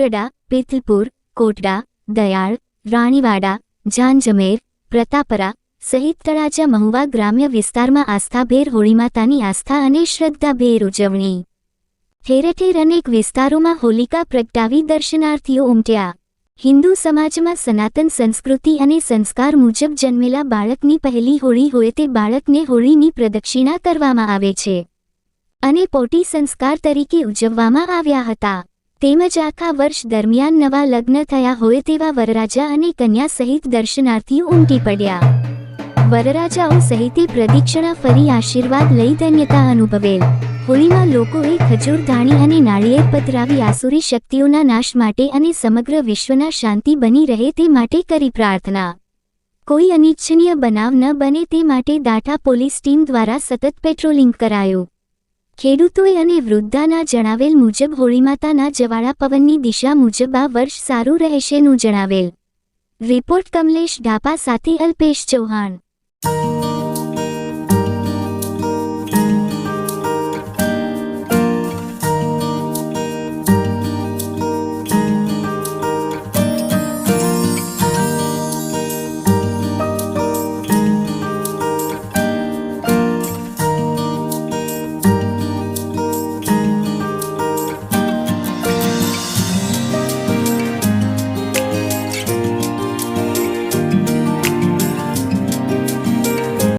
મોરડા પિથલપુર કોટડા દયાળ રાણીવાડા જાંજમેર પ્રતાપરા સહિત તળાજા મહુવા ગ્રામ્ય વિસ્તારમાં આસ્થાભેર હોળીમાતાની આસ્થા અને શ્રદ્ધાભેર ઉજવણી ઠેરઠેર ઠેર અનેક વિસ્તારોમાં હોલિકા પ્રગટાવી દર્શનાર્થીઓ ઉમટ્યા હિન્દુ સમાજમાં સનાતન સંસ્કૃતિ અને સંસ્કાર મુજબ જન્મેલા બાળકની પહેલી હોળી હોય તે બાળકને હોળીની પ્રદક્ષિણા કરવામાં આવે છે અને પોટી સંસ્કાર તરીકે ઉજવવામાં આવ્યા હતા તેમજ આખા વર્ષ દરમિયાન નવા લગ્ન થયા હોય તેવા વરરાજા અને કન્યા સહિત દર્શનાર્થીઓ ઉમટી પડ્યા. વરરાજાઓ સહિતે પ્રદિક્ષણા ફરી આશીર્વાદ લઈ ધન્યતા અનુભવેલ. હોળીમાં લોકોએ ખજૂર, ધાણી અને નાળિયેર પધરાવી આસુરી શક્તિઓના નાશ માટે અને સમગ્ર વિશ્વના શાંતિ બની રહે તે માટે કરી પ્રાર્થના. કોઈ અનિચ્છનીય બનાવ ન બને તે માટે દાઠા પોલીસ ટીમ દ્વારા સતત પેટ્રોલિંગ કરાયું. ખેડૂતોએ અને વૃદ્ધાના જણાવેલ મુજબ હોળીમાતાના જવાળા પવનની દિશા મુજબ આ વર્ષ સારું રહેશેનું જણાવેલ. રિપોર્ટ કમલેશ ઢાપા સાથે અલ્પેશ ચૌહાણ.